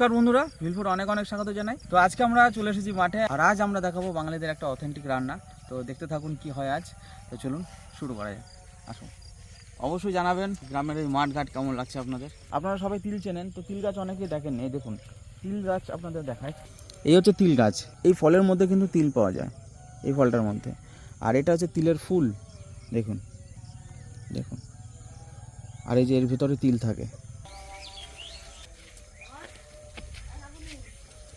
নমস্কার বন্ধুরা ভিলফুড অনেক অনেক স্বাগত জানাই। তো আজকে আমরা চলে এসেছি মাঠে, আর আজ আমরা দেখাবো বাঙালিদের একটা অথেন্টিক রান্না। তো দেখতে থাকুন কি হয় আজ। তো চলুন, শুরু করা যায় আসুন। অবশ্যই জানাবেন গ্রামের এই মাঠ ঘাট কেমন লাগছে আপনাদের? আপনারা সবাই তিল চেনেন, তো তিল গাছ অনেকেই দেখেন এই দেখুন, তিল গাছ আপনাদের দেখায়। এই হচ্ছে তিল গাছ। এই ফলের মধ্যে কিন্তু তিল পাওয়া যায়, এই ফলটার মধ্যে। আর এটা হচ্ছে তিলের ফুল। দেখুন দেখুন। আর এই যে এর ভিতরে তিল থাকে।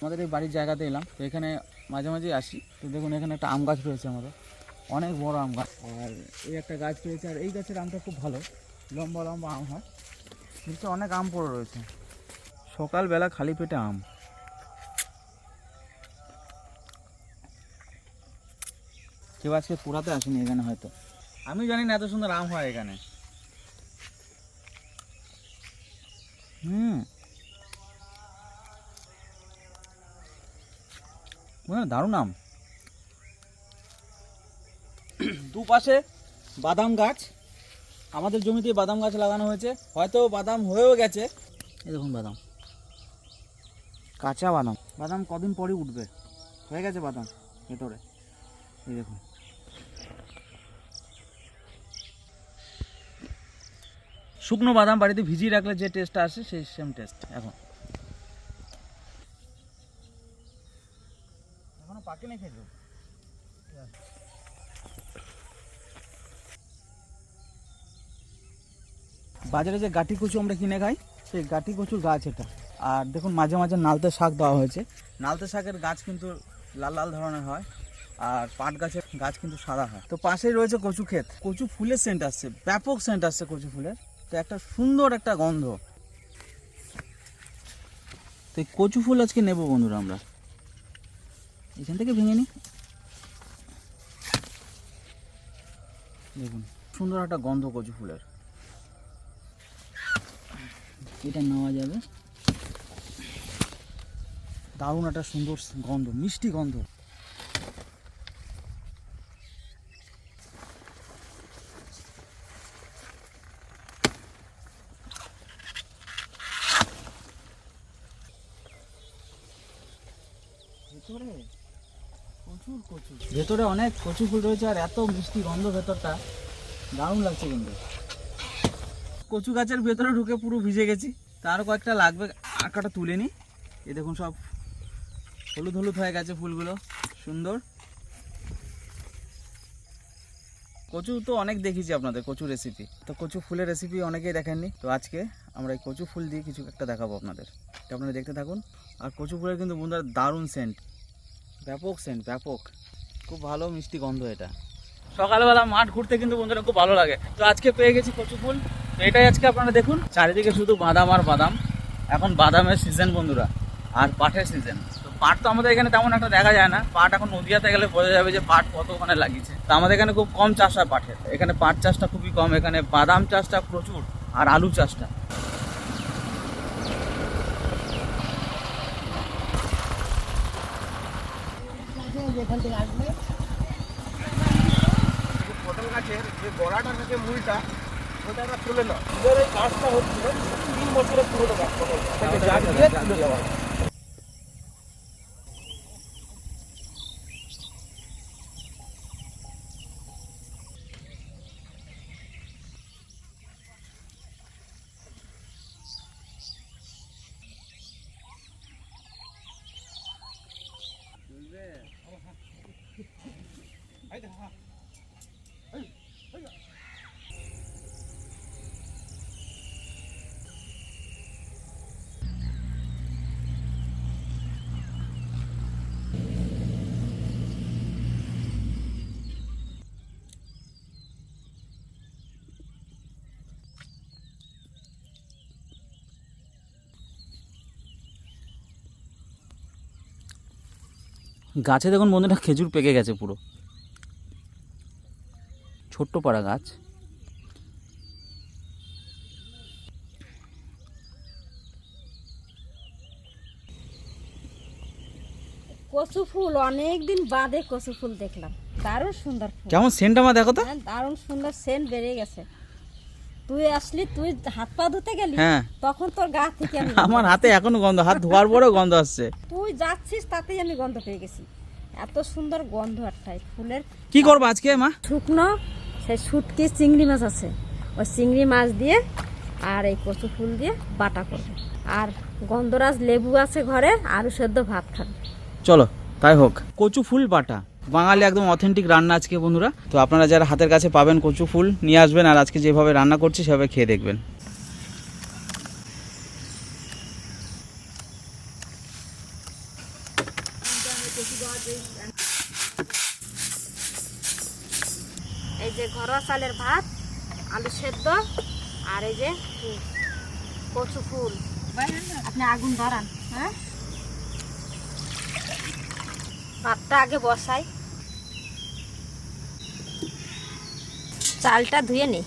আমাদের এই বাড়ির জায়গাতে এলাম। তো এখানে মাঝে মাঝে আসি। তো দেখুন, এখানে একটা আম গাছ রয়েছে আমাদের। অনেক বড় আম গাছ। আর এই একটা গাছ রয়েছে, আর এই গাছের আমটা খুব ভালো। লম্বা লম্বা আম হয়। নিচে অনেক আম পড়ে রয়েছে। সকালবেলা খালি পেটে আম। কেউ আজকে কুড়াতে আসেনি এখানে হয়তো। আমি জানি না এত সুন্দর আম হয় এখানে। হুম। মানে দারুণ আম। দুপাশে বাদাম গাছ। আমাদের জমিতে বাদাম গাছ লাগানো হয়েছে। হয়তো বাদাম হয়েও গেছে। এই দেখুন বাদাম। কাঁচা বাদাম। বাদাম কদিন পরই উঠবে? হয়ে গেছে বাদাম ভেতরে। এই দেখুন। শুকনো বাদাম বাড়িতে ভিজিয়ে রাখলে যে টেস্টটা আসে সেই সেম টেস্ট এখন এখনও বাজারে যে গাটি কচু আমরা কিনে খাই, সেই গাটি কচুর গাছ এটা। আর দেখুন, মাঝে মাঝে নালতে শাক দেওয়া হয়েছে। নালতে শাকের গাছ কিন্তু লাল লাল ধরনের হয়, আর পাট গাছের গাছ কিন্তু সাদা হয়। তো পাশেই রয়েছে কচু ক্ষেত। কচু ফুলের সেন্ট আসছে, ব্যাপক সেন্ট আসছে কচু ফুলের। তো একটা সুন্দর একটা গন্ধ। তো কচু ফুল আজকে নেব বন্ধুরা আমরা। এখান থেকে ভেঙে নি দেখুন, সুন্দর একটা গন্ধ কচু ফুলের। এটা নেওয়া যাবে। দারুণ একটা সুন্দর গন্ধ, মিষ্টি গন্ধ। ভেতরে ভেতরে অনেক কচু ফুল রয়েছে আর এত মিষ্টি গন্ধ ভেতরটা। দারুণ লাগছে কিন্তু। কচু গাছের ভেতরে ঢুকে পুরো ভিজে গেছি। তারও কয়েকটা লাগবে আর কটা তুলে নি। এ দেখুন সব হলুদ হলুদ হয়ে গেছে ফুলগুলো, সুন্দর। কচু তো অনেক দেখেছি আপনাদের, কচু রেসিপি তো কচু ফুলের রেসিপি অনেকেই দেখেননি। তো আজকে আমরা এই কচু ফুল দিয়ে কিছু একটা দেখাবো আপনাদের। তো আপনারা দেখতে থাকুন। আর কচু ফুলের কিন্তু বন্ধুরা দারুণ সেন্ট ব্যাপক সেন্ট ব্যাপক। খুব ভালো মিষ্টি গন্ধ এটা। সকালবেলা মাঠ ঘুরতে কিন্তু বন্ধুরা খুব ভালো লাগে। তো আজকে পেয়ে গেছি কচু ফুল। তো এটাই আজকে আপনারা দেখুন। চারিদিকে শুধু বাদাম আর বাদাম। এখন বাদামের সিজন বন্ধুরা, আর পাটের সিজন তো পাট তো আমাদের এখানে তেমন একটা দেখা যায় না। পাট এখন নদীয়াতে গেলে বোঝা যাবে যে পাট কত ওখানে লাগিয়েছে। তো আমাদের এখানে খুব কম চাষ হয় পাটের। এখানে পাট চাষটা খুবই কম। এখানে বাদাম চাষটা প্রচুর, আর আলু চাষটা। পটল গাছের যে গড়াটা থেকে মূলটা ওটা তুলে নাও। কাজটা এই গাছটা হচ্ছে তিন বছরের পুরোনো গাছ পটল থেকে দিয়ে তুলে দেওয়া গাছে দেখুন বন্ধুরা খেজুর পেকে গেছে পুরো। ছোট্ট পাড়া গাছ। কচু ফুল অনেক দিন বাদে কচু ফুল দেখলাম। দারুণ সুন্দর ফুল। কেমন সেন্ট আমার দেখো তো। হ্যাঁ, দারুণ সুন্দর সেন্ট বেড়ে গেছে। তুই আসলি তুই হাত পা ধুতে গেলি হ্যাঁ। তখন তোর গা থেকে আমি আমার হাতে এখনও গন্ধ হাত ধোয়ার পরেও গন্ধ আসছে। তুই যাচ্ছিস তাতেই আমি গন্ধ পেয়ে গেছি। এত সুন্দর গন্ধ একটাই ফুলের কি করব আজকে মা? শুকনো সেই শুটকি চিংড়ি মাছ আছে। ওই চিংড়ি মাছ দিয়ে আর এই কচু ফুল দিয়ে বাটা করবে। আর গন্ধরাজ লেবু আছে ঘরে আলু সেদ্ধ ভাত খাবে। চলো তাই হোক। কচু ফুল বাটা। বাঙালি একদম অথেন্টিক রান্না আজকে বন্ধুরা। তো আপনারা যারা হাতের কাছে পাবেন কচু ফুল, নিয়ে আসবেন আর আজকে যেভাবে রান্না করছি সেভাবে খেয়ে দেখবেন। এই যে ঘরোয়া চালের ভাত, আলু সেদ্ধ, আর এই যে কচু ফুল। আপনি আগুন ধরান হ্যাঁ? ভাতটা আগে বসাই। চালটা ধুয়ে নিই।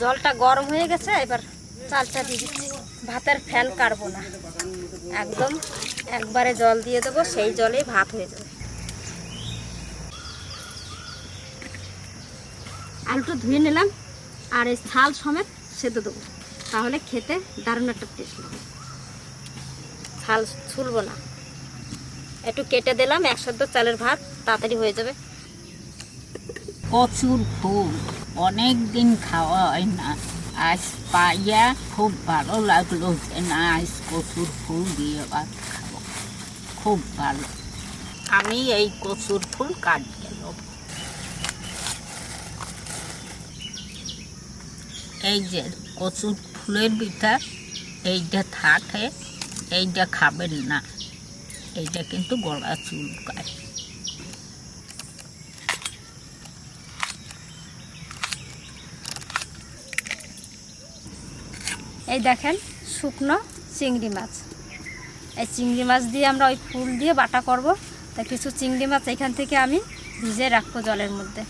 জলটা গরম হয়ে গেছে, এবার চালটা দিয়ে দিচ্ছি। ভাতের ফ্যান কাটবো না। একদম একবারে জল দিয়ে দেবো, সেই জলেই ভাত হয়ে যাবে। আলুটা ধুয়ে নিলাম, আর এই ছাল সমেত সেদ্ধ দেবো। তাহলে খেতে দারুণ একটা টেস্ট হবে ছাল ছুলবো না। একটু কেটে দিলাম, এক সেদ্ধ চালের ভাত, তাড়াতাড়ি হয়ে যাবে। কচুর ফুল অনেক দিন খাওয়া হয় না। আজ পাইয়া খুব ভালো লাগল যে না, আজ কচুর ফুল দিয়ে ভাত খাব। খুব ভালো। আমি এই কচুর ফুল কাট গেল এই যে কচুর ফুলের ভিতর এইটা থাকে, এইটা খাবেন না। এইটা কিন্তু গলা চুলকায়। এই দেখেন, শুকনো চিংড়ি মাছ। এই চিংড়ি মাছ দিয়ে আমরা ওই ফুল দিয়ে বাটা করব। তা কিছু চিংড়ি মাছ এখান থেকে আমি ভিজে রাখব জলের মধ্যে।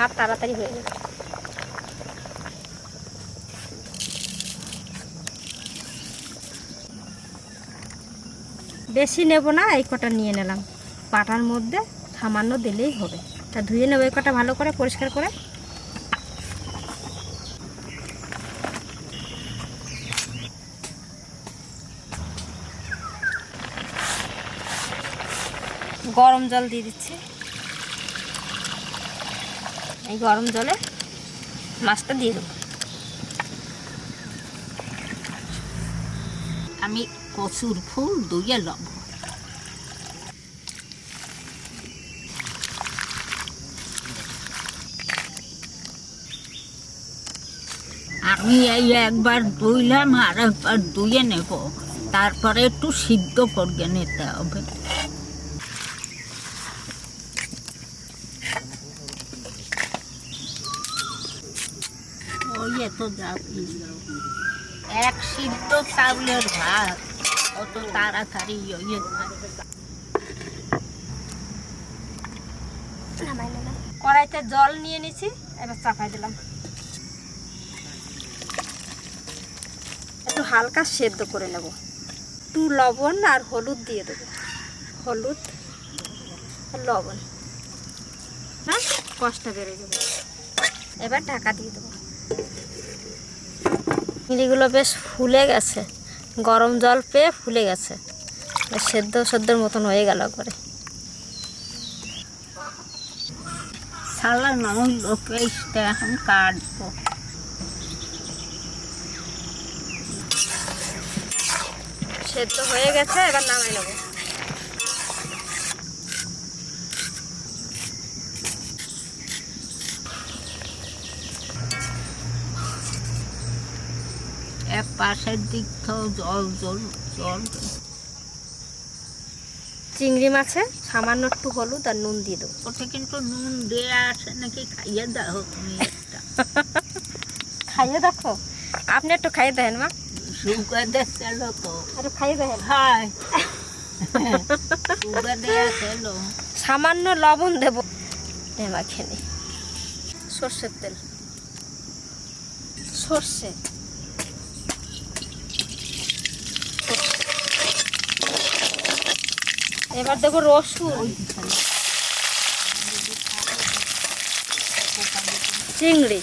ভাত তাড়াতাড়ি হয়ে যাবে। বেশি নেব না, এই কটা নিয়ে নিলাম। পাটার মধ্যে সামান্য দিলেই হবে। তা ধুয়ে নেব এই কটা ভালো করে, পরিষ্কার করে। গরম জল দিয়ে দিচ্ছি। এই গরম জলে মাছটা দিয়ে দেবো। আমি কচুর ফুল ধুয়ে লব। আমি এই একবার ধুইলাম আর একবার ধুয়ে নেব। তারপরে একটু সিদ্ধ করে নিতে হবে ওই এত যাবি এক সিদ্ধ চাউলের ভাত অত তাড়াতাড়ি ইয়ে কড়াইতে জল নিয়ে নিছি, এবার চাপাই দিলাম। একটু হালকা সেদ্ধ করে নেব। একটু লবণ আর হলুদ দিয়ে দেবো। হলুদ আর লবণ। হ্যাঁ কষটা বেড়ে যাবে এবার ঢাকা দিয়ে দেবো। চিংড়িগুলো বেশ ফুলে গেছে। গরম জল পেয়ে ফুলে গেছে। সেদ্ধ সেদ্ধর মতন হয়ে গেল করে লোকেশটা এখন কাটবো। সেদ্ধ হয়ে গেছে এবার নামাই নেব। পাশের দিক থেকেও জল জল জল। চিংড়ি মাছে সামান্য একটু হলুদ আর নুন দিয়ে দেবো। ওতে কিন্তু নুন দেয়া আছে নাকি খাইয়ে দাও তুমি একটা। খাইয়ে দেখো। আপনি একটু খাইয়ে দেখেন মা। সুগার তো। একটু খাইয়ে সুগার দেয়া ছিল। সামান্য লবণ দেব। মাখেনি সর্ষের তেল। সর্ষে। এবার দেখো রসুন। চিংড়ি।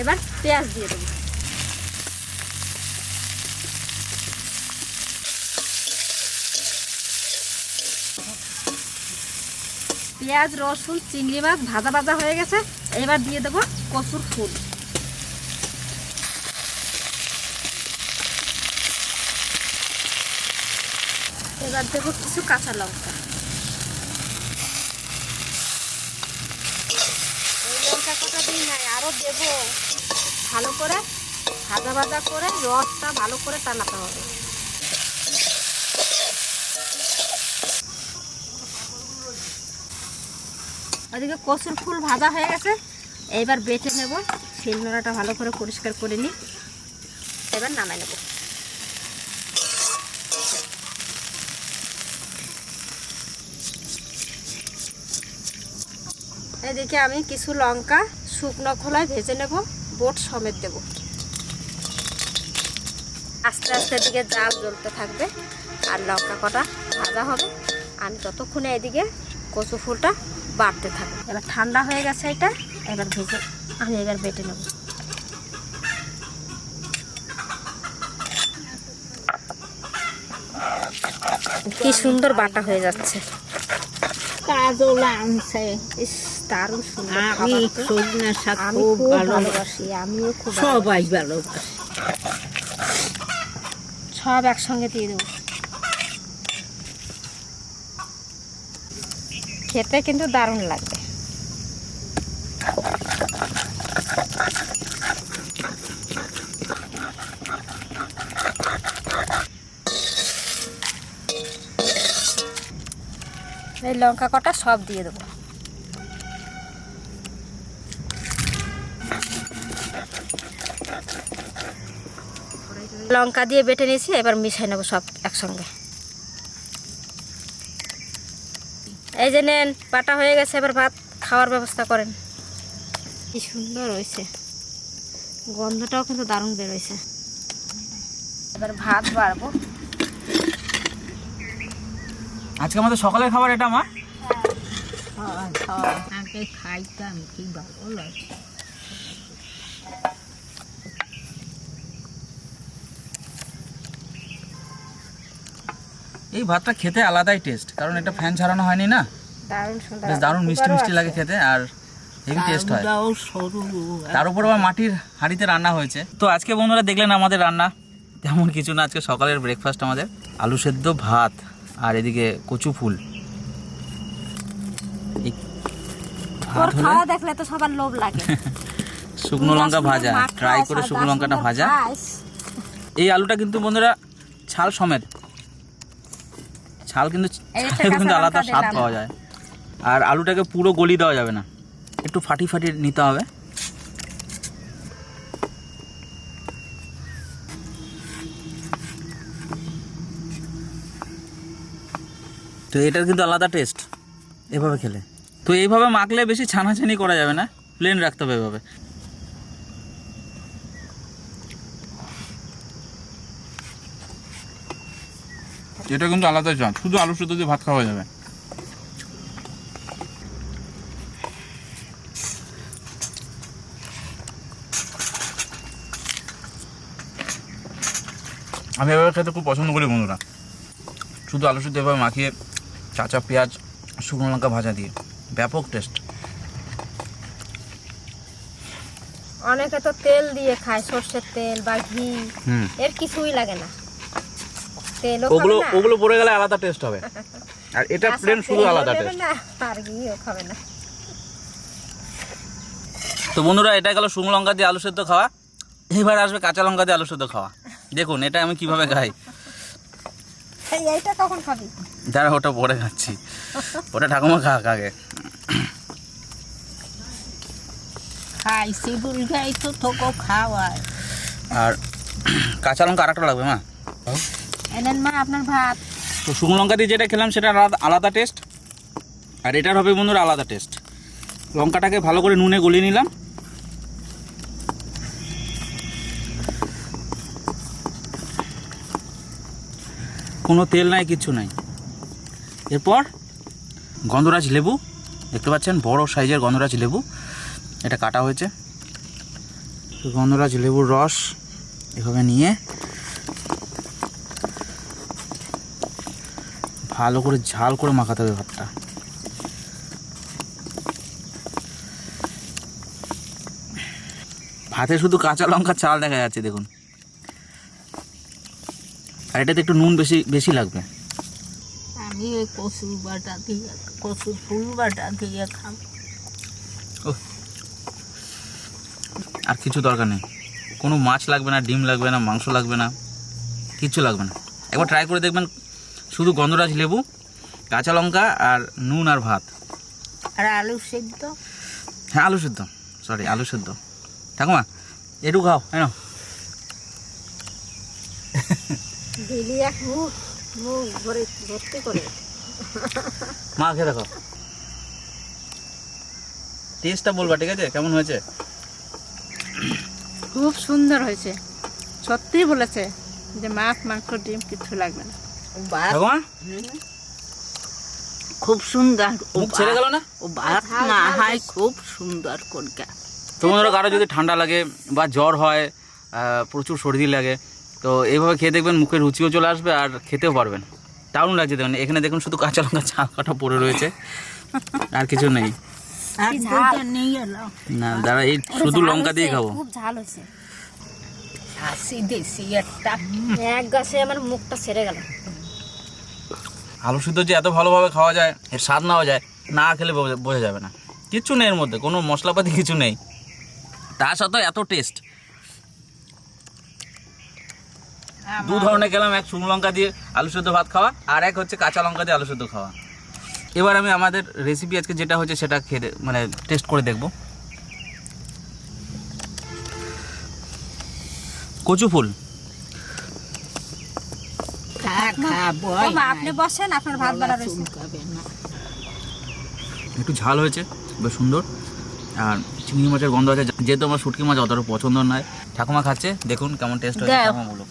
এবার পেঁয়াজ দিয়ে দেবো। পেঁয়াজ, রসুন, চিংড়ি মাছ ভাজা ভাজা হয়ে গেছে। এবার দিয়ে দেবো কচুর ফুল। এবার দেবো কিছু কাঁচা লঙ্কা। লঙ্কা নাই দেবো। ভালো করে ভাজা ভাজা করে রসটা ভালো করে টানাতে হবে। ওদিকে কচুর ফুল ভাজা হয়ে গেছে। এইবার বেটে নেব। শিলনোড়াটা ভালো করে পরিষ্কার করে নিই। এবার নামাই নেব। এদিকে আমি কিছু লঙ্কা শুকনো খোলায় ভেজে নেব। বোট সমেত দেব। আস্তে আস্তে এদিকে জাল জ্বলতে থাকবে। আর লঙ্কা কটা ভাজা হবে। আমি ততক্ষণে এদিকে কচু ফুলটা বাড়তে থাকবে। এবার ঠান্ডা হয়ে গেছে এটা এবার ভেজে আমি এবার বেটে নেব। কি সুন্দর বাটা হয়ে যাচ্ছে। কাজল আনছে। ইস দারুণ সুন্দর আমি সজনের শাক খুব খুব ভালোবাসি ভালোবাসি আমিও খুব সবাই ভালোবাসে। সব একসঙ্গে দিয়ে দেবো। খেতে কিন্তু দারুণ লাগবে। এই লঙ্কা কটা সব দিয়ে দেবো। লঙ্কা দিয়ে বেটে নিয়েছি, এবার মিশাই নেব সব একসঙ্গে। এই যে নেন বাটা হয়ে গেছে এবার ভাত খাওয়ার ব্যবস্থা করেন। কি সুন্দর হয়েছে। গন্ধটাও কিন্তু দারুণ বেরোয়েছে এবার ভাত বাড়বো। আজকে আমাদের সকালের খাবার এটা মা? হয়, হয়। খাইতাম কি ভালো লাগে এই ভাতটা খেতে আলাদাই টেস্ট কারণ এটা ফ্যান ছাড়ানো হয়নি না। দারুণ বেশ দারুণ মিষ্টি মিষ্টি লাগে খেতে আর হেভি টেস্ট হয়। তার উপর আবার মাটির হাঁড়িতে রান্না হয়েছে। তো আজকে বন্ধুরা দেখলেন আমাদের রান্না তেমন কিছু না আজকে সকালের ব্রেকফাস্ট আমাদের। আলু সেদ্ধ ভাত আর এদিকে কচু ফুল। এই তোর ভাত হলে খাওয়া দেখলে তো সবার লোভ লাগে। শুকনো লঙ্কা ভাজা ট্রাই করে শুকনো লঙ্কাটা ভাজা। এই আলুটা কিন্তু বন্ধুরা ছাল সমেত। ছাল কিন্তু কিন্তু আলাদা স্বাদ পাওয়া যায়। আর আলুটাকে পুরো গলি দেওয়া যাবে না। একটু ফাটি ফাটি নিতে হবে। তো এটার কিন্তু আলাদা টেস্ট এভাবে খেলে। তো এইভাবে মাখলে বেশি ছানাছানি করা যাবে না। প্লেন রাখতে হবে এভাবে। এটা কিন্তু আলাদা স্বাদ শুধু আলু সেদ্ধ দিয়ে ভাত খাওয়া যাবে। আমি এভাবে খেতে খুব পছন্দ করি বন্ধুরা। শুধু আলু সেদ্ধ এভাবে মাখিয়ে চাচা পেঁয়াজ শুকনো লঙ্কা ভাজা দিয়ে। ব্যাপক টেস্ট অনেকে তো তেল দিয়ে খায় সর্ষের তেল বা ঘি। এর কিছুই লাগে না। তেলও ওগুলো ওগুলো পড়ে গেলে আলাদা টেস্ট হবে। আর এটা কাঁচা প্লেন শুধু আলাদা টেস্ট আর ঘিও খাবে না। তো বন্ধুরা এটা গেল শুকনো লঙ্কা দিয়ে আলু সেদ্ধ খাওয়া। এবার আসবে কাঁচা লঙ্কা দিয়ে আলু সেদ্ধ খাওয়া। দেখুন এটা আমি কীভাবে খাই। এইটা কখন খাবি? যারা ওটা পরে খাচ্ছি। ওটা ঠাকুমা খা আগে। খাইছি বুলগাই তো তোকে খাওয়ায় আর কাঁচা লঙ্কা আরেকটা লাগবে মা। এনেন মা, আপনার ভাত? তো শুকনো লঙ্কা দিয়ে যেটা খেলাম, সেটা আলাদা টেস্ট আর এটার হবে বন্ধুরা আলাদা টেস্ট লঙ্কাটাকে ভালো করে নুনে গলিয়ে নিলাম। কোনো তেল নাই কিচ্ছু নাই। এরপর গন্ধরাজ লেবু। দেখতে পাচ্ছেন, বড় সাইজের গন্ধরাজ লেবু। এটা কাটা হয়েছে। গন্ধরাজ লেবুর রস এভাবে নিয়ে ভালো করে ঝাল করে মাখাতে হবে ভাতটা। ভাতে শুধু কাঁচা লঙ্কা চাল দেখা যাচ্ছে দেখুন। আর এটাতে একটু নুন বেশি বেশি লাগবে। আমি ওই কচুর বাটা দিয়ে কচুর ফুল বাটা দিয়ে খাব। আর কিছু দরকার নেই। কোনো মাছ লাগবে না ডিম লাগবে না মাংস লাগবে না কিচ্ছু লাগবে না। একবার ট্রাই করে দেখবেন শুধু গন্ধরাজ লেবু কাঁচা লঙ্কা আর নুন আর ভাত। আর আলু সেদ্ধ? হ্যাঁ আলু সেদ্ধ। সরি আলু সেদ্ধ। ঠাকুমা একটু খাও হ্যাঁ দিলি এক মুখ মুখ ভরে ভর্তি করে। মা খেয়ে দেখো। টেস্টটা বলবা ঠিক আছে? কেমন হয়েছে? খুব সুন্দর হয়েছে। সত্যিই বলেছে যে মাছ মাংস ডিম কিছু লাগবে না। ভাত ঠাকুমা খুব সুন্দর। ও মুখ ছেড়ে গেল না? ও ভাত না হয় খুব সুন্দর করে তোমাদের কারও যদি ঠান্ডা লাগে বা জ্বর হয় প্রচুর সর্দি লাগে তো এইভাবে খেয়ে দেখবেন মুখে রুচিও চলে আসবে আর খেতেও পারবেন। দারুণ লাগছে দেখুন। এখানে দেখুন শুধু কাঁচা লঙ্কা চাল কাটা পড়ে রয়েছে। আর কিছু নেই। না দাদা এই শুধু লঙ্কা দিয়ে খাব। খুব ঝাল হয়েছে। হাসি দেশি একটা। এক গাছে আমার মুখটা ছেড়ে গেল। আলু সিদ্ধ যে এত ভালোভাবে খাওয়া যায় এর স্বাদ নেওয়া যায় না খেলে বোঝা- যাবে না। কিচ্ছু নেই এর মধ্যে কোনো মশলাপাতি কিছু নেই। তার সাথেও এত টেস্ট দু ধরনের খেলাম এক শুকনো লঙ্কা দিয়ে আলু সেদ্ধ ভাত খাওয়া আর এক হচ্ছে কাঁচা লঙ্কা দিয়ে আলু সেদ্ধ খাওয়া। এবার আমি আমাদের রেসিপি আজকে যেটা হচ্ছে সেটা খেয়ে মানে টেস্ট করে দেখব। কচু ফুল। খা খাব বাবা, আপনি বসেন আপনার ভাত বাড়া রয়েছে। চুলকাবে না। একটু ঝাল হয়েছে বেশ সুন্দর। আর চিংড়ি মাছের গন্ধ আছে যেহেতু আমার শুটকি মাছ অতটা পছন্দ নয়। ঠাকুমা খাচ্ছে দেখুন কেমন টেস্ট হয়েছে দাও। ঠাকুমা বলো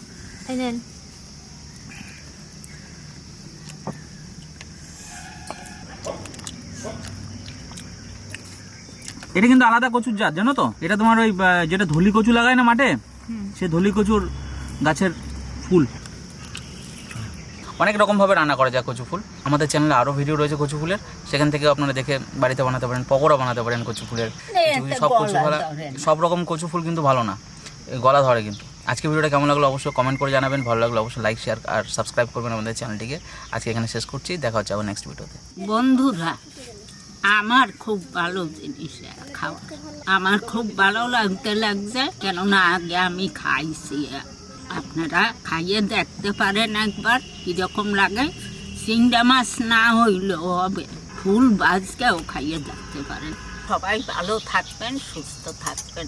এটা কিন্তু আলাদা কচুর জাত জানো তো? এটা তোমার ওই যেটা ধলি কচু লাগায় না মাঠে? সে ধলি কচুর গাছের ফুল। অনেক রকমভাবে রান্না করা যায় কচু ফুল। আমাদের চ্যানেলে আরও ভিডিও রয়েছে কচু ফুলের। সেখান থেকে আপনারা দেখে বাড়িতে বানাতে পারেন পকোড়া বানাতে পারেন কচু ফুলের। সব কচু ফলা সব রকম কচু ফুল কিন্তু ভালো না। গলা ধরে কিন্তু। আজকে ভিডিওটা কেমন লাগল অবশ্যই কমেন্ট করে জানাবেন। ভালো লাগল অবশ্যই লাইক শেয়ার আর সাবস্ক্রাইব করবেন আমাদের চ্যানেলটিকে। আজকে এখানে শেষ করছি। দেখা হচ্ছে আবার নেক্সট ভিডিওতে বন্ধুরা আমার খুব ভালো জিনিস খাওয়া। আমার খুব ভালো লাগতে লাগছে, কেননা আগে আমি খাইছি। আপনারা খাইয়ে দেখতে পারেন একবার কীরকম লাগে। চিংড়া মাছ না হইলেও হবে, ফুল বাজকেও খাইয়ে দেখতে পারেন। সবাই ভালো থাকবেন, সুস্থ থাকবেন।